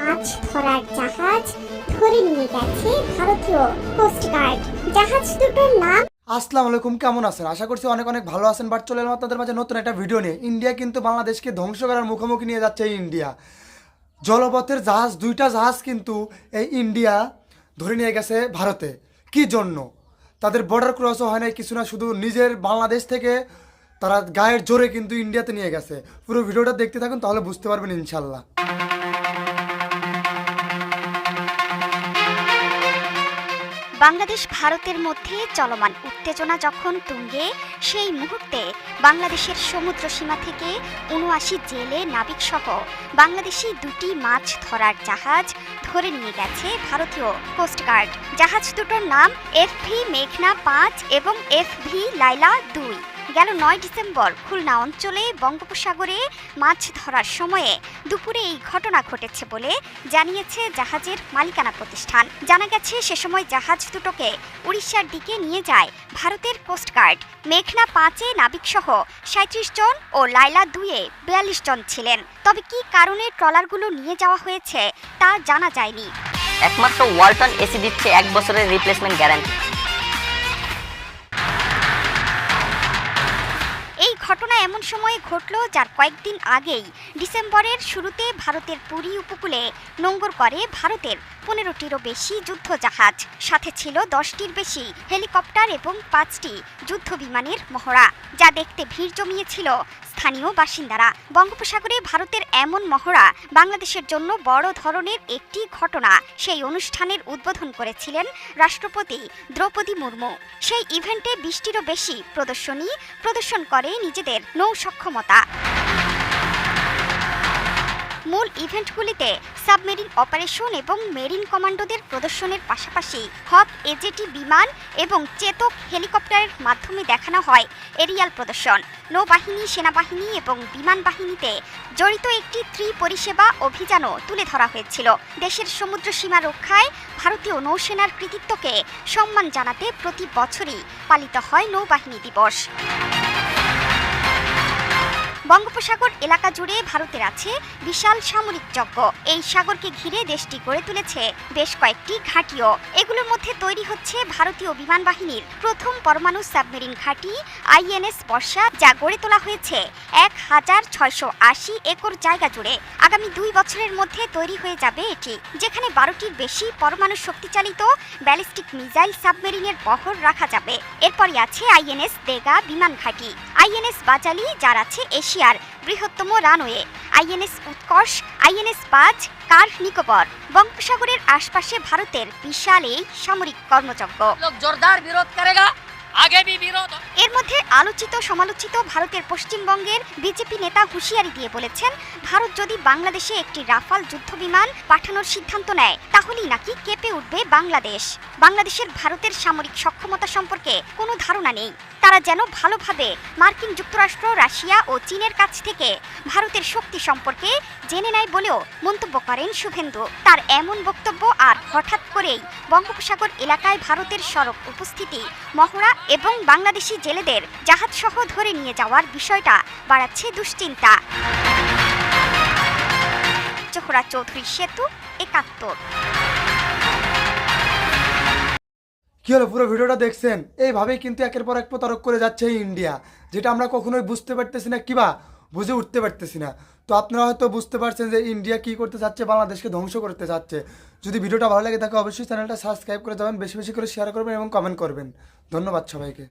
মাছ, ধরার জাহাজ, ধরে নিয়ে গেছে ভারতীয় কোস্টগার্ড জাহাজ দুটোর নাম আসসালামু আলাইকুম, কেমন আছেন? আশা করছি অনেক অনেক ভালো আছেন বাট চলে এলাম আপনাদের মাঝে নতুন একটা ভিডিও নিয়ে। ইন্ডিয়া কিন্তু বাংলাদেশকে ধ্বংস করার মুখোমুখি নিয়ে যাচ্ছে ইন্ডিয়া জলপথের জাহাজ, দুইটা জাহাজ কিন্তু এই ইন্ডিয়া ধরে নিয়ে গেছে ভারতে। কি জন্য? তাদের বর্ডার ক্রসও হয় নাই, কিছু না, শুধু নিজের বাংলাদেশ থেকে তারা গায়ের জোরে কিন্তু ইন্ডিয়াতে নিয়ে গেছে। পুরো ভিডিওটা দেখতে থাকুন, তাহলে বুঝতে পারবেন ইনশাল্লাহ বাংলাদেশ ভারতের মধ্যে চলমান উত্তেজনা যখন তুঙ্গে, সেই মুহূর্তে বাংলাদেশের সমুদ্র সীমা থেকে উনআশি জেলে নাবিকসহ বাংলাদেশি দুটি মাছ ধরার জাহাজ ধরে নিয়ে গেছে ভারতীয় কোস্টগার্ড জাহাজ দুটোর নাম এফ ভি মেঘনা পাঁচ এবং এফ ভি লাইলা দুই। গেল নয় ডিসেম্বর খুলনা অঞ্চলে বঙ্গোপসাগরে মাছ ধরার সময়ে দুপুরে এই ঘটনা ঘটেছে বলে জানিয়েছে জাহাজের মালিকানা প্রতিষ্ঠান। জানা গেছে, সে সময় জাহাজ দুটোকে উড়িষ্যার দিকে নিয়ে যায় ভারতের কোস্টগার্ড মেঘনা পাঁচে নাবিকসহ সাঁত্রিশ জন ও লাইলা দুয়ে বিয়াল্লিশ জন ছিলেন। তবে কী কারণে ট্রলারগুলো নিয়ে যাওয়া হয়েছে তা জানা যায়নি। একমাত্র ওয়ালটন এসি দিচ্ছে এক বছরের রিপ্লেসমেন্ট গ্যারান্টি ঘটনা এমন সময়ে ঘটল যার কয়েকদিন আগেই। ডিসেম্বরের শুরুতে ভারতের পুরী উপকূলে নোঙ্গর করে ভারতের পনেরোটিরও বেশি যুদ্ধ জাহাজ সাথে ছিল দশটির বেশি হেলিকপ্টার এবং পাঁচটি যুদ্ধ বিমানের মহড়া, যা দেখতে ভিড় জমিয়েছিল স্থানীয় বাসিন্দারা। বঙ্গোপসাগরে ভারতের এমন মহড়া বাংলাদেশের জন্য বড় ধরনের একটি ঘটনা। সেই অনুষ্ঠানের উদ্বোধন করেছিলেন রাষ্ট্রপতি দ্রৌপদী মুর্মু। সেই ইভেন্টে বিশটিরও বেশি প্রদর্শনী প্রদর্শন করে নিজেদের নৌ সক্ষমতা। মূল ইভেন্টগুলিতে সাবমেরিন অপারেশন এবং মেরিন কমান্ডোদের প্রদর্শনের পাশাপাশি হক, এজেটি বিমান এবং চেতক হেলিকপ্টারের মাধ্যমে দেখানো হয় এরিয়াল প্রদর্শন। নৌবাহিনী, সেনাবাহিনী এবং বিমান বাহিনীতে জড়িত একটি ত্রি পরিষেবা অভিযানও তুলে ধরা হয়েছিল। দেশের সমুদ্র সীমা রক্ষায় ভারতীয় নৌসেনার কৃতিত্বকে সম্মান জানাতে প্রতি বছরই পালিত হয় নৌবাহিনী দিবস। বঙ্গোপসাগর এলাকা জুড়ে ভারতের আছে বিশাল সামরিক যজ্ঞ। এই সাগরকে ঘিরে দেশটি গড়ে তুলেছে বেশ কয়েকটি ঘাঁটিও। এগুলোর মধ্যে তৈরি হচ্ছে ভারতীয় বিমান বাহিনীর প্রথম পরমাণু সাবমেরিন ঘাঁটি আইএনএস বর্ষা, যা গড়ে তোলা হয়েছে এক হাজার ছয়শো আশি একর জায়গা জুড়ে। আগামী দুই বছরের মধ্যে তৈরি হয়ে যাবে এটি, যেখানে বারোটির বেশি পরমাণু শক্তিচালিত ব্যালিস্টিক মিসাইল সাবমেরিনের বহর রাখা যাবে। এরপরই আছে আইএনএস দেগা বিমান ঘাঁটি। আইএনএস বাজালি যার আছে এশিয়ার বৃহত্তম রানওয়ে। আইএনএস উৎকর্ষ আইএনএস পাঁচ কার নিকোবর। বঙ্গোপসাগরের আশপাশে ভারতের বিশাল এই সামরিক কর্মযজ্ঞ। জোরদার বিরোধ করেগা এর মধ্যে আলোচিত সমালোচিত ভারতের পশ্চিমবঙ্গের বিজেপি নেতা হুঁশিয়ারি দিয়ে বলেছেন ভারত যদি বাংলাদেশে একটি রাফাল যুদ্ধবিমান পাঠানোর সিদ্ধান্ত নেয়, তাহলেই নাকি কেঁপে উঠবে বাংলাদেশ। বাংলাদেশের ভারতের সামরিক সক্ষমতা সম্পর্কে কোনো ধারণা নেই। তারা যেন ভালোভাবে মার্কিন যুক্তরাষ্ট্র, রাশিয়া ও চীনের কাছ থেকে ভারতের শক্তি সম্পর্কে জেনে নেয় বলেও মন্তব্য করেন শুভেন্দু। তার এমন বক্তব্য আর হঠাৎ করেই বঙ্গোপসাগর এলাকায় ভারতের সড়ক উপস্থিতি, মহড়া এবং বাংলাদেশি জেলেদের জাহাজসহ ধরে নিয়ে যাওয়ার বিষয়টা বাড়াচ্ছে দুশ্চিন্তা। জোহরা চৌধুরী সেতু একাত্তর। কি হলো, পুরো ভিডিওটা দেখছেন? এইভাবেই কিন্তু একের পর এক প্রতারক করে যাচ্ছে ইন্ডিয়া, যেটা আমরা কখনোই বুঝতে পারতেছি না কিবা বুঝে উঠতে পারতেছি না। তো আপনারা হয়তো বুঝতে পারছেন যে ইন্ডিয়া কি করতে চাচ্ছে, বাংলাদেশকে ধ্বংস করতে চাচ্ছে। যদি ভিডিওটা ভালো লাগে থাকে, অবশ্যই চ্যানেলটা সাবস্ক্রাইব করে যাবেন, বেশি বেশি করে শেয়ার করবেন এবং কমেন্ট করবেন। ধন্যবাদ সবাইকে।